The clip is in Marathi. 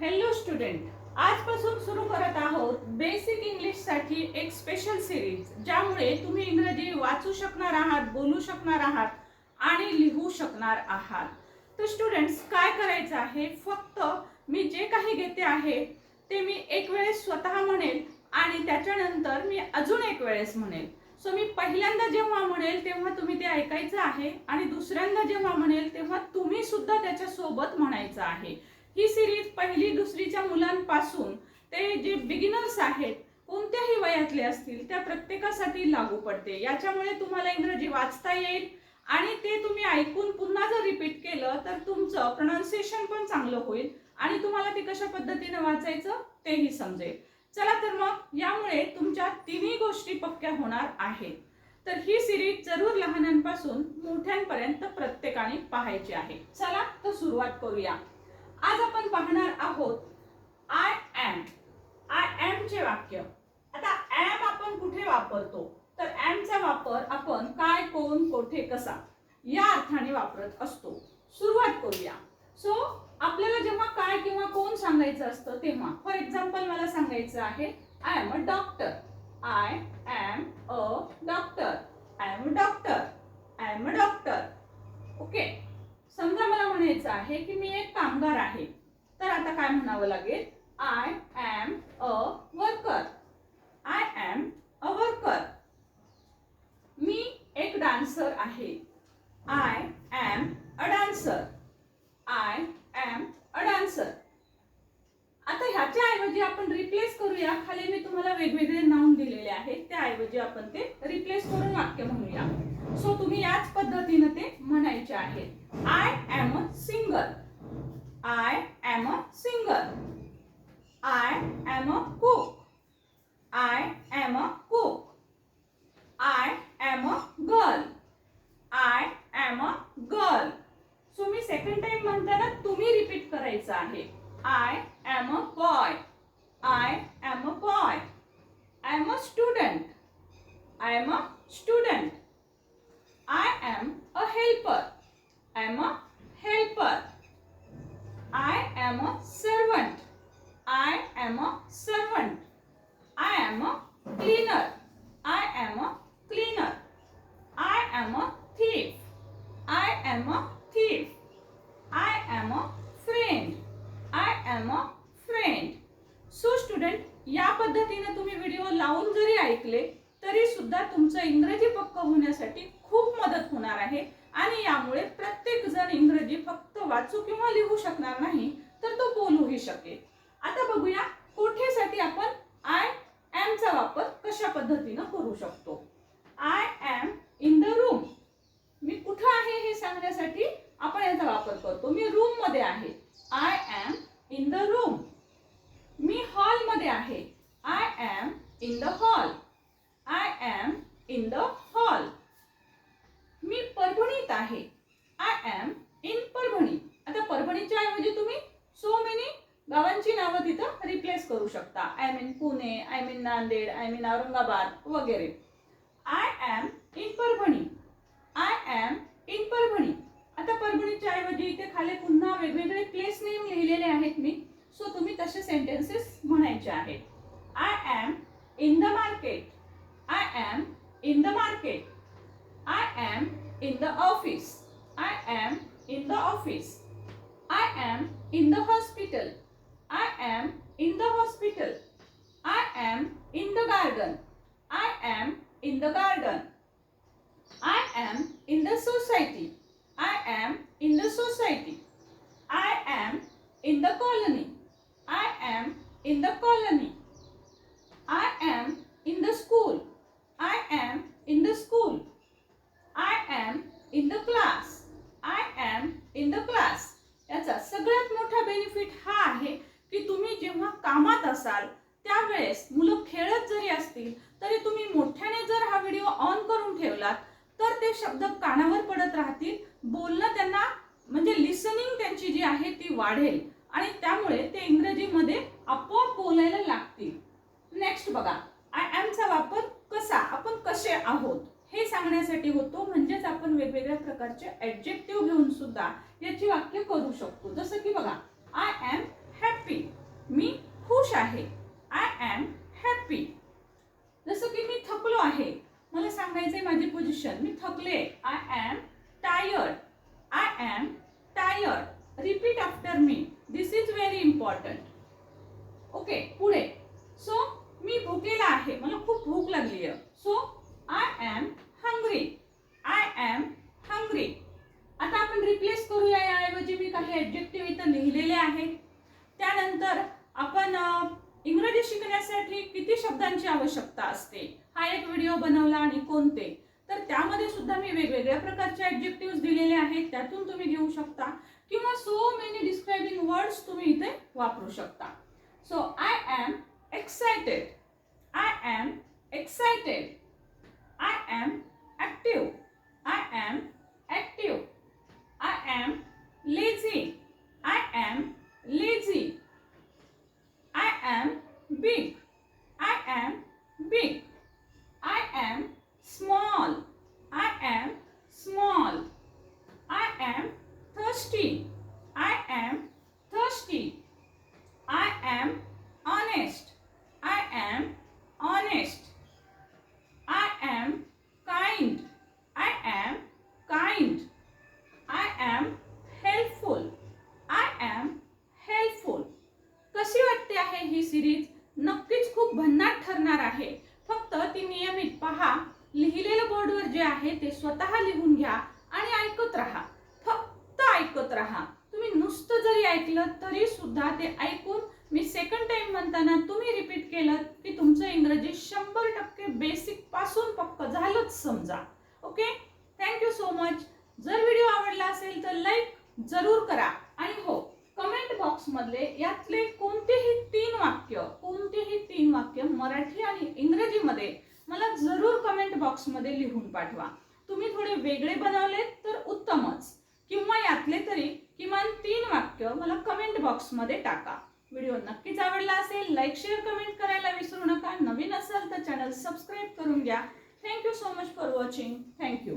हॅलो स्टुडंट आजपासून सुरू करत आहोत बेसिक इंग्लिशसाठी एक स्पेशल सिरीज ज्यामुळे तुम्ही इंग्रजी वाचू शकणार आहात बोलू शकणार आहात आणि लिहू शकणार आहात. तर स्टुडंट्स काय करायचं आहे? फक्त मी जे काही घेते आहे ते मी एक वेळेस स्वतः म्हणेल आणि त्याच्यानंतर मी अजून एक वेळेस म्हणेल. सो मी पहिल्यांदा जेव्हा म्हणेल तेव्हा तुम्ही ते ऐकायचं आहे आणि दुसऱ्यांदा जेव्हा म्हणेल तेव्हा तुम्ही सुद्धा त्याच्या सोबत म्हणायचं आहे. ही सिरीज पहिली दुसरीच्या मुलांपासून ते जे बिगिनर्स आहेत कोणत्याही वयातले असतील त्या प्रत्येकासाठी लागू पडते. याच्यामुळे तुम्हाला इंग्रजी वाचता येईल आणि ते तुम्ही ऐकून पुन्हा जर रिपीट केलं तर तुमचं प्रोनाऊन्सिएशन पण चांगलं होईल आणि तुम्हाला ते कशा पद्धतीने वाचायचं तेही समजेल. चला तर मग यामुळे तुमच्या तिन्ही गोष्टी पक्क्या होणार आहेत. तर ही सिरीज जरूर लहानांपासून मोठ्यांपर्यंत प्रत्येकाने पाहायची आहे. चला तर सुरुवात करूया. आज आपण पाहणार आहोत आय एम आय एम चे वाक्य. आता एम आपण कुठे वापरतो? तर एम चा वापर आपण काय कोण कोठे कसा या अर्थाने वापरत असतो. सुरुवात करूया. सो आपल्याला जेव्हा काय किंवा कोण सांगायचं असतं तेव्हा फॉर एक्झाम्पल मला सांगायचं आहे I am a doctor I am a doctor I am a doctor I am a doctor okay समजा मला म्हणायचं आहे की मी एक कामगार आहे. तर आता काय म्हणावं लागेल? I am a worker I am a worker मी एक डान्सर आहे. I am a dancer I am a dancer आता ह्याच्या ऐवजी आपण रिप्लेस करूया. खाली मी तुम्हाला वेगवेगळे नाऊन दिलेले आहेत. त्याऐवजी आपण ते रिप्लेस करून वाक्य म्हणूया. सो तुम्ही याच पद्धतीनं ते म्हणायचे आहेत I am a singer I am a singer I am a cook I am a cook I a girl I am a girl so me second time म्हणताना तुम्ही रिपीट करायचं आहे I am a boy I am a boy I am a student I am a student I am a helper I am a helper I am a servant I am a servant I am a cleaner I am a cleaner I am a thief I am a thief I am a friend I am a friend so student या पद्धतीने तुम्ही व्हिडिओ लावून जरी ऐकले तरी सुद्धा तुमचं इंग्रजी पक्क होण्यासाठी खूप मदत होणार आहे. आणि यामुळे प्रत्येक जण इंग्रजी फक्त वाचू किंवा लिहू शकणार नाही तर तो बोलूही शकेल. आता बघूया कोठेसाठी आपण आय एम चा वापर कशा पद्धतीनं करू शकतो I am in the room मी कुठं आहे हे सांगण्यासाठी आपण याचा वापर करतो मी रूममध्ये आहे I am in the room मी हॉलमध्ये आहे I am in the hall I am in the hall मी परभणीत आहे. I am in Parbhani. आता परभणीच्या ऐवजी तुम्ही सो मेनी गावांची नावं तिथं रिप्लेस करू शकता. I mean Pune I mean Nanded I mean Aurangabad वगैरे. I am in Parbhani. I am in Parbhani. आता परभणीच्या ऐवजी इथे खाली पुन्हा वेगवेगळे place am in the hospital. I am in the hospital. I am in the garden. I am in the garden. I am in the society. I am in the society. I am in the colony. I am in the colony. राहतील बोलणं त्यांना म्हणजे लिसनिंग त्यांची जी आहे ती वाढेल. आणि त्यामुळे ते इंग्रजीमध्ये आपोआप बोलायला लागतील. नेक्स्ट बघा आय एम चा वापर कसा आपण कसे आहोत? हे सांगण्यासाठी होतो म्हणजेच आपण वेगवेगळ्या प्रकारचे ॲडजेक्टिव्ह घेऊन सुद्धा याची वाक्य करू शकतो. जसं की बघा आय एम हॅपी आहे. आय ॲम हॅपी जसं की मी थकलो आहे. मला सांगायचंय माझी पोझिशन मी थकले. I am tired I am tired repeat after me this is very important okay पुढे. सो मी भुकेला आहे. मला खूप भूक लागली आहे so I am hungry I am hungry आता आपण रिप्लेस करूया याऐवजी मी काही ॲब्जेक्टिव्ह इथं लिहिलेले आहेत त्यानंतर आपण इंग्रजी शिकण्यासाठी किती शब्दांची आवश्यकता असते? हा एक व्हिडिओ बनवला आणि कोणते? तर त्यामध्ये सुद्धा मी वेगवेगळ्या प्रकारचे ॲडजेक्टिव्ह दिलेले आहेत त्यातून तुम्ही घेऊ शकता. किंवा सो मेनी डिस्क्रायबिंग वर्ड्स तुम्ही इथे वापरू शकता. So I am excited I am excited I am active I am active I am lazy I am lazy I am big I am big I am small. I am small. I am thirsty. I am thirsty. I am honest. I am honest. I am kind. I am kind. I am helpful. I am helpful कशी वाटते आहे ही सिरीज नक्कीच खूप भन्नाट ठरणार आहे. फक्त ती नियमित पहा लिहिलेलं बोर्डवर जे आहे ते स्वतः लिहून घ्या आणि ऐकत राहा. फक्त ऐकत राहा. तुम्ही नुसतं जरी ऐकलं तरी सुद्धा ते ऐकून मी सेकंड टाइम म्हणताना तुम्ही रिपीट केलं की तुमचं इंग्रजी शंभर टक्के बेसिकपासून पक्क झालंच समजा. Okay thank you so much जर व्हिडिओ आवडला असेल तर लाईक जरूर करा. आणि हो कमेंट बॉक्स मधले यातले कोणतेही तीन वाक्य कोणतेही तीन वाक्य मराठी आणि इंग्रजीमध्ये मला जरूर कमेंट बॉक्समध्ये लिहून पाठवा. तुम्ही थोडे वेगळे बनवले तर उत्तमच. किंवा यातले तरी किमान तीन वाक्य मला कमेंट बॉक्समध्ये टाका. व्हिडिओ नक्कीच आवडला असेल लाईक शेअर कमेंट करायला विसरू नका. नवीन असाल तर चॅनल सबस्क्राईब करून घ्या. Thank you so much for watching thank you